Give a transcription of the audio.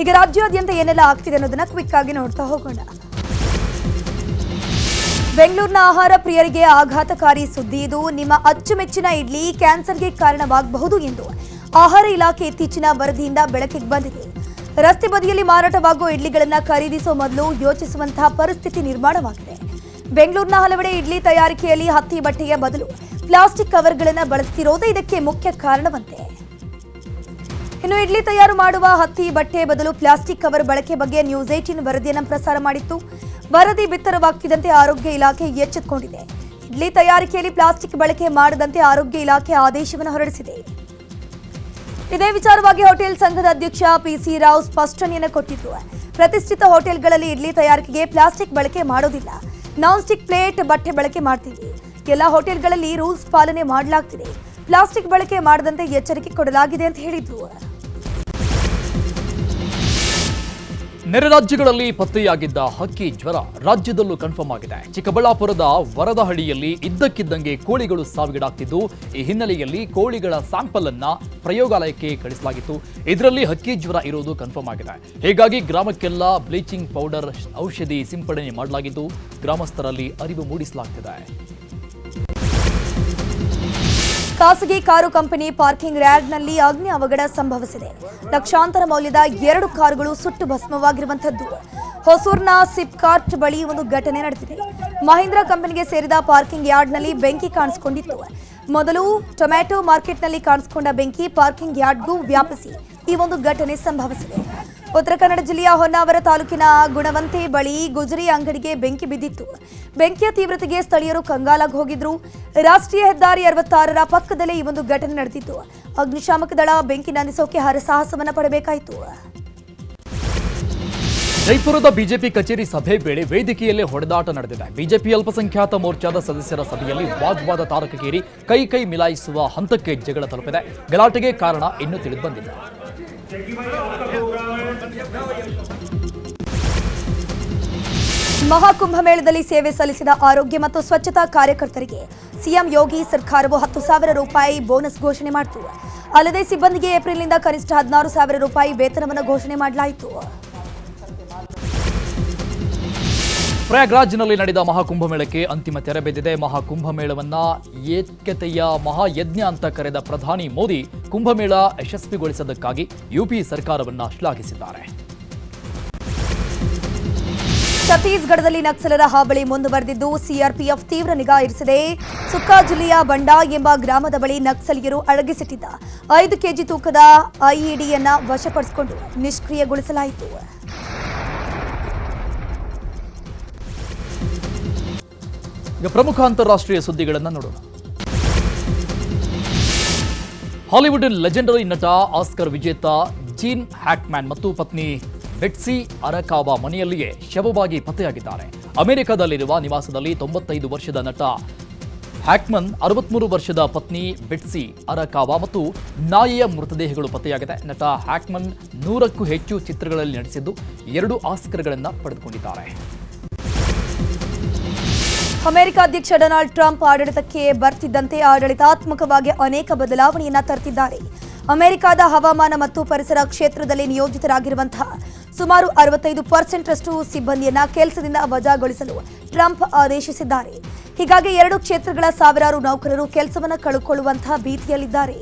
ಈಗ ರಾಜ್ಯಾದ್ಯಂತ ಏನೆಲ್ಲ ಆಗ್ತಿದೆ ಅನ್ನೋದನ್ನ ಕ್ವಿಕ್ ಆಗಿ ನೋಡ್ತಾ ಹೋಗೋಣ. ಬೆಂಗಳೂರಿನ ಆಹಾರ ಪ್ರಿಯರಿಗೆ ಆಘಾತಕಾರಿ ಸುದ್ದಿ ಇದು. ನಿಮ್ಮ ಅಚ್ಚುಮೆಚ್ಚಿನ ಇಡ್ಲಿ ಕ್ಯಾನ್ಸರ್ಗೆ ಕಾರಣವಾಗಬಹುದು ಎಂದು ಆಹಾರ ಇಲಾಖೆ ಇತ್ತೀಚಿನ ವರದಿಯಿಂದ ಬೆಳಕಿಗೆ ಬಂದಿದೆ. ರಸ್ತೆ ಬದಿಯಲ್ಲಿ ಮಾರಾಟವಾಗುವ ಇಡ್ಲಿಗಳನ್ನು ಖರೀದಿಸುವ ಮೊದಲು ಯೋಚಿಸುವಂತಹ ಪರಿಸ್ಥಿತಿ ನಿರ್ಮಾಣವಾಗಿದೆ. ಬೆಂಗಳೂರಿನ ಹಲವೆಡೆ ಇಡ್ಲಿ ತಯಾರಿಕೆಯಲ್ಲಿ ಹತ್ತಿ ಬಟ್ಟೆಯ ಬದಲು ಪ್ಲಾಸ್ಟಿಕ್ ಕವರ್ಗಳನ್ನು ಬಳಸ್ತಿರೋದೇ ಇದಕ್ಕೆ ಮುಖ್ಯ ಕಾರಣವಂತೆ. ಇನ್ನು ಇಡ್ಲಿ ತಯಾರು ಮಾಡುವ ಹತ್ತಿ, ಬಟ್ಟೆ ಬದಲು ಪ್ಲಾಸ್ಟಿಕ್ ಕವರ್ ಬಳಕೆ ಬಗ್ಗೆ ನ್ಯೂಸ್ ಏಟೀನ್ ವರದಿಯನ್ನು ಪ್ರಸಾರ ಮಾಡಿತ್ತು. ವರದಿ ಬಿತ್ತರವಾಗ್ತಿದ್ದಂತೆ ಆರೋಗ್ಯ ಇಲಾಖೆ ಎಚ್ಚೆತ್ತುಕೊಂಡಿದೆ ಇಡ್ಲಿ ತಯಾರಿಕೆಯಲ್ಲಿ ಪ್ಲಾಸ್ಟಿಕ್ ಬಳಕೆ ಮಾಡದಂತೆ ಆರೋಗ್ಯ ಇಲಾಖೆ ಆದೇಶವನ್ನು ಹೊರಡಿಸಿದೆ. ಇದೇ ವಿಚಾರವಾಗಿ ಹೋಟೆಲ್ ಸಂಘದ ಅಧ್ಯಕ್ಷ ಪಿಸಿ ರಾವ್ ಸ್ಪಷ್ಟನೆಯನ್ನು ಕೊಟ್ಟಿದ್ದು. ಪ್ರತಿಷ್ಠಿತ ಹೋಟೆಲ್ಗಳಲ್ಲಿ ಇಡ್ಲಿ ತಯಾರಿಕೆಗೆ ಪ್ಲಾಸ್ಟಿಕ್ ಬಳಕೆ ಮಾಡೋದಿಲ್ಲ. ನಾನ್ ಸ್ಟಿಕ್ ಪ್ಲೇಟ್, ಬಟ್ಟೆ ಬಳಕೆ ಮಾಡ್ತೀವಿ. ಎಲ್ಲ ಹೋಟೆಲ್ಗಳಲ್ಲಿ ರೂಲ್ಸ್ ಪಾಲನೆ ಮಾಡಲಾಗ್ತಿದೆ. ಪ್ಲಾಸ್ಟಿಕ್ ಬಳಕೆ ಮಾಡದಂತೆ ಎಚ್ಚರಿಕೆ ಕೊಡಲಾಗಿದೆ ಅಂತ ಹೇಳಿದ್ರು. ನೆರೆ ರಾಜ್ಯಗಳಲ್ಲಿ ಪತ್ತೆಯಾಗಿದ್ದ ಹಕ್ಕಿ ಜ್ವರ ರಾಜ್ಯದಲ್ಲೂ ಕನ್ಫರ್ಮ್ ಆಗಿದೆ. ಚಿಕ್ಕಬಳ್ಳಾಪುರದ ವರದಹಳ್ಳಿಯಲ್ಲಿ ಇದ್ದಕ್ಕಿದ್ದಂಗೆ ಕೋಳಿಗಳು ಸಾವಿಗೀಡಾಗ್ತಿದ್ದು, ಈ ಹಿನ್ನೆಲೆಯಲ್ಲಿ ಕೋಳಿಗಳ ಸ್ಯಾಂಪಲ್ ಅನ್ನ ಪ್ರಯೋಗಾಲಯಕ್ಕೆ ಕಳಿಸಲಾಗಿತ್ತು. ಇದರಲ್ಲಿ ಹಕ್ಕಿ ಜ್ವರ ಇರೋದು ಕನ್ಫರ್ಮ್ ಆಗಿದೆ. ಹೀಗಾಗಿ ಗ್ರಾಮಕ್ಕೆಲ್ಲ ಬ್ಲೀಚಿಂಗ್ ಪೌಡರ್ ಔಷಧಿ ಸಿಂಪಡಣೆ ಮಾಡಲಾಗಿದ್ದು, ಗ್ರಾಮಸ್ಥರಲ್ಲಿ ಅರಿವು ಮೂಡಿಸಲಾಗ್ತಿದೆ. ಖಾಸಗಿ ಕಾರು ಕಂಪನಿ ಪಾರ್ಕಿಂಗ್ ರ್ಯಾಡ್ನಲ್ಲಿ ಅಗ್ನಿ ಅವಘಡ ಸಂಭವಿಸಿದೆ. ಲಕ್ಷಾಂತರ ಮೌಲ್ಯದ ಎರಡು ಕಾರುಗಳು ಸುಟ್ಟು ಭಸ್ಮವಾಗಿರುವಂತದ್ದು ಹೊಸೂರ್ನ ಸಿಪ್ಕಾರ್ಟ್ ಬಳಿ ಒಂದು ಘಟನೆ ನಡೆದಿದೆ. ಮಹೀಂದ್ರ ಕಂಪನಿಗೆ ಸೇರಿದ ಪಾರ್ಕಿಂಗ್ ಯಾರ್ಡ್ನಲ್ಲಿ ಬೆಂಕಿ ಕಾಣಿಸಿಕೊಂಡಿತ್ತು. ಮೊದಲು ಟೊಮ್ಯಾಟೊ ಮಾರ್ಕೆಟ್ನಲ್ಲಿ ಕಾಣಿಸಿಕೊಂಡ ಬೆಂಕಿ ಪಾರ್ಕಿಂಗ್ ಯಾರ್ಡ್ಗೂ ವ್ಯಾಪಿಸಿ ಈ ಒಂದು ಘಟನೆ ಸಂಭವಿಸಿದೆ. ಉತ್ತರ ಕನ್ನಡ ಜಿಲ್ಲೆಯ ಹೊನ್ನಾವರ ತಾಲೂಕಿನ ಗುಣವಂತೆ ಬಳಿ ಗುಜರಿ ಅಂಗಡಿಗೆ ಬೆಂಕಿ ಬಿದ್ದಿತ್ತು. ಬೆಂಕಿಯ ತೀವ್ರತೆಗೆ ಸ್ಥಳೀಯರು ಕಂಗಾಲಾಗಿ ಹೋಗಿದ್ರು. ರಾಷ್ಟ್ರೀಯ ಹೆದ್ದಾರಿ ಅರವತ್ತಾರರ ಪಕ್ಕದಲ್ಲೇ ಈ ಒಂದು ಘಟನೆ ನಡೆದಿತ್ತು. ಅಗ್ನಿಶಾಮಕ ದಳ ಬೆಂಕಿ ನಂದಿಸೋಕೆ ಹರಸಾಹಸವನ್ನ ಪಡಬೇಕಾಯಿತು. ಜೈಪುರದ ಬಿಜೆಪಿ ಕಚೇರಿ ಸಭೆ ವೇಳೆ ವೇದಿಕೆಯಲ್ಲೇ ಹೊಡೆದಾಟ ನಡೆದಿದೆ. ಬಿಜೆಪಿ ಅಲ್ಪಸಂಖ್ಯಾತ ಮೋರ್ಚಾದ ಸದಸ್ಯರ ಸಭೆಯಲ್ಲಿ ವಾಗ್ವಾದ ತಾರಕಗೇರಿ ಕೈ ಕೈ ಮಿಲಾಯಿಸುವ ಹಂತಕ್ಕೆ ಜಗಳ ತಲುಪಿದೆ. ಗಲಾಟೆಗೆ ಕಾರಣ ಇನ್ನೂ ತಿಳಿದು ಬಂದಿಲ್ಲ. ಮಹಾಕುಂಭಮೇಳದಲ್ಲಿ ಸೇವೆ ಸಲ್ಲಿಸಿದ ಆರೋಗ್ಯ ಮತ್ತು ಸ್ವಚ್ಛತಾ ಕಾರ್ಯಕರ್ತರಿಗೆ ಸಿಎಂ ಯೋಗಿ ಸರ್ಕಾರವು ಹತ್ತು ಸಾವಿರ ರೂಪಾಯಿ ಬೋನಸ್ ಘೋಷಣೆ ಮಾಡಿತು. ಅಲ್ಲದೆ ಸಿಬ್ಬಂದಿಗೆ ಏಪ್ರಿಲ್ನಿಂದ ಕನಿಷ್ಠ ಹದಿನಾರು ಸಾವಿರ ರೂಪಾಯಿ ವೇತನವನ್ನು ಘೋಷಣೆ ಮಾಡಲಾಯಿತು. ಪ್ರಯಾಗ್ರಾಜ್ನಲ್ಲಿ ನಡೆದ ಮಹಾಕುಂಭಮೇಳಕ್ಕೆ ಅಂತಿಮ ತೆರೆ ಬಿದ್ದಿದೆ. ಮಹಾಕುಂಭಮೇಳವನ್ನ ಏಕತೆಯ ಮಹಾಯಜ್ಞ ಅಂತ ಕರೆದ ಪ್ರಧಾನಿ ಮೋದಿ ಕುಂಭಮೇಳ ಯಶಸ್ವಿಗೊಳಿಸದಕ್ಕಾಗಿ ಯುಪಿ ಸರ್ಕಾರವನ್ನ ಶ್ಲಾಘಿಸಿದ್ದಾರೆ. ಛತ್ತೀಸ್ಗಢದಲ್ಲಿ ನಕ್ಸಲರ ಹಾವಳಿ ಮುಂದುವರೆದಿದ್ದು ಸಿಆರ್ಪಿಎಫ್ ತೀವ್ರ ನಿಗಾ ಇರಿಸಿದೆ. ಸುಕ್ಕಾ ಜಿಲ್ಲೆಯ ಬಂಡಾ ಎಂಬ ಗ್ರಾಮದ ಬಳಿ ನಕ್ಸಲಿಯರು ಅಡಗಿಸಿಟ್ಟಿದ್ದ. ಐದು ಕೆಜಿ ತೂಕದ ಐಇಡಿಯನ್ನ ವಶಪಡಿಸಿಕೊಂಡು ನಿಷ್ಕ್ರಿಯಗೊಳಿಸಲಾಯಿತು. ಈಗ ಪ್ರಮುಖ ಅಂತಾರಾಷ್ಟ್ರೀಯ ಸುದ್ದಿಗಳನ್ನು ನೋಡೋಣ. ಹಾಲಿವುಡ್ ಲೆಜೆಂಡರಿ ನಟ ಆಸ್ಕರ್ ವಿಜೇತ ಜೀನ್ ಹ್ಯಾಕ್ಮ್ಯಾನ್ ಮತ್ತು ಪತ್ನಿ ಬೆಟ್ಸಿ ಅರಕಾವ ಮನೆಯಲ್ಲಿಯೇ ಶವವಾಗಿ ಪತ್ತೆಯಾಗಿದ್ದಾರೆ. ಅಮೆರಿಕದಲ್ಲಿರುವ ನಿವಾಸದಲ್ಲಿ ತೊಂಬತ್ತೈದು ವರ್ಷದ ನಟ ಹ್ಯಾಕ್ಮನ್ ಅರವತ್ಮೂರು ವರ್ಷದ ಪತ್ನಿ ಬೆಟ್ಸಿ ಅರಕಾವ ಮತ್ತು ನಾಯಿಯ ಮೃತದೇಹಗಳು ಪತ್ತೆಯಾಗಿದೆ. ನಟ ಹ್ಯಾಕ್ಮನ್ ನೂರಕ್ಕೂ ಹೆಚ್ಚು ಚಿತ್ರಗಳಲ್ಲಿ ನಟಿಸಿದ್ದು ಎರಡು ಆಸ್ಕರ್ಗಳನ್ನು ಪಡೆದುಕೊಂಡಿದ್ದಾರೆ. ಅಮೆರಿಕ ಅಧ್ಯಕ್ಷ ಡೊನಾಲ್ಡ್ ಟ್ರಂಪ್ ಆಡಳಿತಕ್ಕೆ ಬರ್ತಿದ್ದಂತೆ ಆಡಳಿತಾತ್ಮಕವಾಗಿ ಅನೇಕ ಬದಲಾವಣೆಯನ್ನ ತರ್ತಿದ್ದಾರೆ. ಅಮೆರಿಕದ ಹವಾಮಾನ ಮತ್ತು ಪರಿಸರ ಕ್ಷೇತ್ರದಲ್ಲಿ ನಿಯೋಜಿತರಾಗಿರುವಂತಹ ಸುಮಾರು ಅರವತ್ತೈದು ಪರ್ಸೆಂಟ್ರಷ್ಟು ಸಿಬ್ಬಂದಿಯನ್ನ ಕೆಲಸದಿಂದ ವಜಾಗೊಳಿಸಲು ಟ್ರಂಪ್ ಆದೇಶಿಸಿದ್ದಾರೆ. ಹೀಗಾಗಿ ಎರಡು ಕ್ಷೇತ್ರಗಳ ಸಾವಿರಾರು ನೌಕರರು ಕೆಲಸವನ್ನು ಕಳೆದುಕೊಳ್ಳುವಂತಹ ಭೀತಿಯಲ್ಲಿದ್ದಾರೆ.